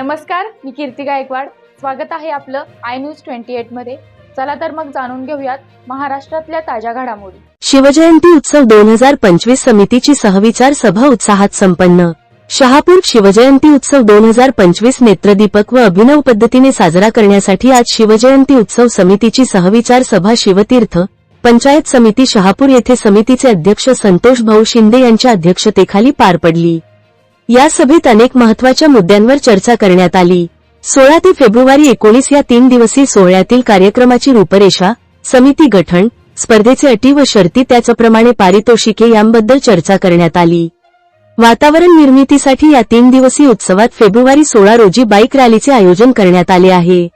नमस्कार मी कीर्ती गायकवाड. स्वागत आहे आपलं आय न्यूज ट्वेंटी एटमध्ये. चला तर मग जाणून घेऊयात महाराष्ट्रातल्या ताज्या घडामोडी. शिवजयंती उत्सव दोन हजार पंचवीस समितीची सहविचार सभा उत्साहात संपन्न. शहापूर शिवजयंती उत्सव दोन हजार पंचवीस नेत्रदीपक व अभिनव पद्धतीने साजरा करण्यासाठी आज शिवजयंती उत्सव समितीची सहविचार सभा शिवतीर्थ पंचायत समिती शहापूर येथे समितीचे अध्यक्ष संतोष भाऊ शिंदे यांच्या अध्यक्षतेखाली पार पडली. या सभेत अनेक महत्त्वाच्या मुद्द्यांवर चर्चा करण्यात आली. सोळा ते फेब्रुवारी एकोणीस या तीन दिवसीय सोहळ्यातील कार्यक्रमाची रूपरेषा समिती गठन स्पर्धेचे अटी व शर्ती त्याचप्रमाणे पारितोषिके यांबद्दल चर्चा करण्यात आली. वातावरण निर्मितीसाठी या तीन दिवसीय उत्सवात फेब्रुवारी सोळा रोजी बाईक रॅलीचे आयोजन करण्यात आले आहे.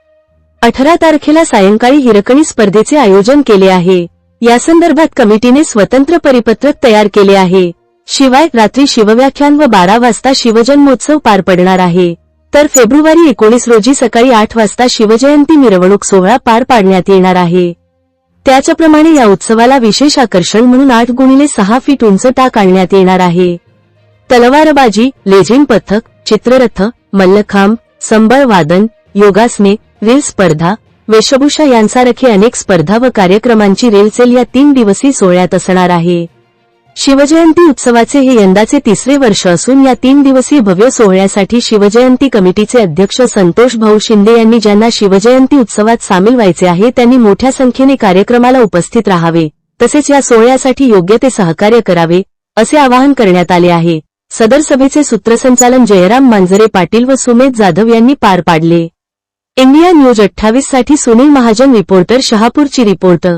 अठरा तारखेला सायंकाळी हिरकणी स्पर्धेचे आयोजन केले आहे. यासंदर्भात कमिटीने स्वतंत्र परिपत्रक तयार केले आहे. शिवाय रात्री शिवव्याख्यान व बारा वाजता शिवजन्मोत्सव पार पडणार आहे. तर फेब्रुवारी एकोणीस रोजी सकाळी आठ वाजता शिवजयंती मिरवणूक सोहळा पार पाडण्यात येणार आहे. त्याच्याप्रमाणे या उत्सवाला विशेष आकर्षण म्हणून आठ गुणिले सहा फीट उंच टाक आणण्यात येणार आहे. तलवारबाजी लेझिम पथक चित्ररथ मल्लखांब संबळ वादन योगासने रेल स्पर्धा वेशभूषा यांसारखे अनेक स्पर्धा व कार्यक्रमांची रेलसेल या तीन दिवसीय सोहळ्यात असणार आहे. शिवजयंती उत्सवाचे हे यंदाचे तिसरे वर्ष असून या तीन दिवसीय भव्य सोहळ्यासाठी शिवजयंती कमिटीचे अध्यक्ष संतोष भाऊ शिंदे यांनी ज्यांना शिवजयंती उत्सवात सामील व्हायचे आहे त्यांनी मोठ्या संख्येने कार्यक्रमाला उपस्थित राहावे तसेच या सोहळ्यासाठी योग्य ते सहकार्य करावे असे आवाहन करण्यात आले आहे. सदर सभेचे सूत्रसंचालन जयराम मांजरे पाटील व सुमेध जाधव यांनी पार पाडले. इंडिया न्यूज अठ्ठावीससाठी सुनील महाजन रिपोर्टर शहापूरची रिपोर्टर